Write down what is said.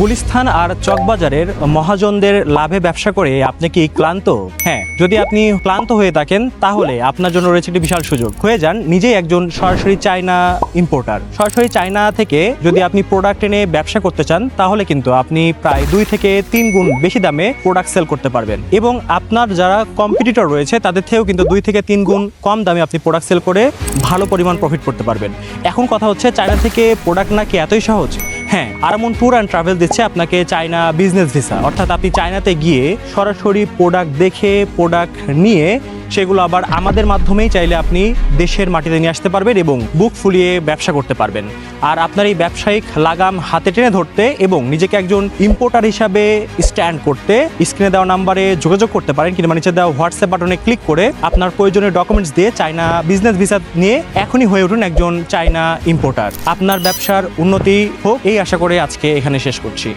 গুলিস্থান আর চকবাজারের মহাজনদের লাভে ব্যবসা করে আপনি কি ক্লান্ত? হ্যাঁ যদি আপনি ক্লান্ত হয়ে থাকেন, তাহলে আপনার জন্য রয়েছে একটি বিশাল সুযোগ। হয়ে যান নিজেই একজন সরাসরি চায়না ইম্পোর্টার সরাসরি চায়না থেকে যদি আপনি প্রোডাক্ট এনে ব্যবসা করতে চান, তাহলে কিন্তু আপনি প্রায় দুই থেকে তিন গুণ বেশি দামে প্রোডাক্ট সেল করতে পারবেন। এবং আপনার যারা কম্পিটিটর রয়েছে, তাদের থেকেও কিন্তু দুই থেকে তিন গুণ কম দামে আপনি প্রোডাক্ট সেল করে ভালো পরিমাণ প্রফিট করতে পারবেন। এখন কথা হচ্ছে, চায়না থেকে প্রোডাক্ট নাকি এতই সহজ? হ্যাঁ আরামন ট্যুর অ্যান্ড ট্রাভেল দিচ্ছে আপনাকে চায়না বিজনেস ভিসা অর্থাৎ আপনি চায়নাতে গিয়ে সরাসরি প্রোডাক্ট দেখে প্রোডাক্ট নিয়ে সেগুলো আবার আমাদের মাধ্যমেই চাইলে আপনি দেশের মাটিতে নিয়ে আসতে পারবেন এবং বুক ফুলিয়ে ব্যবসা করতে পারবেন। আর আপনার এই ব্যবসায়িক লাগাম হাতে টেনে ধরতে এবং নিজেকে একজন ইম্পোর্টার হিসাবে স্ট্যান্ড করতে স্ক্রিনে দেওয়া নাম্বারে যোগাযোগ করতে পারেন কিংবা নিচে দেওয়া হোয়াটসঅ্যাপ বাটনে ক্লিক করে আপনার প্রয়োজনীয় ডকুমেন্টস দিয়ে চায়না বিজনেস ভিসা নিয়ে এখনই হয়ে উঠুন একজন চায়না ইম্পোর্টার আপনার ব্যবসার উন্নতি হোক, এই আশা করে আজকে এখানে শেষ করছি।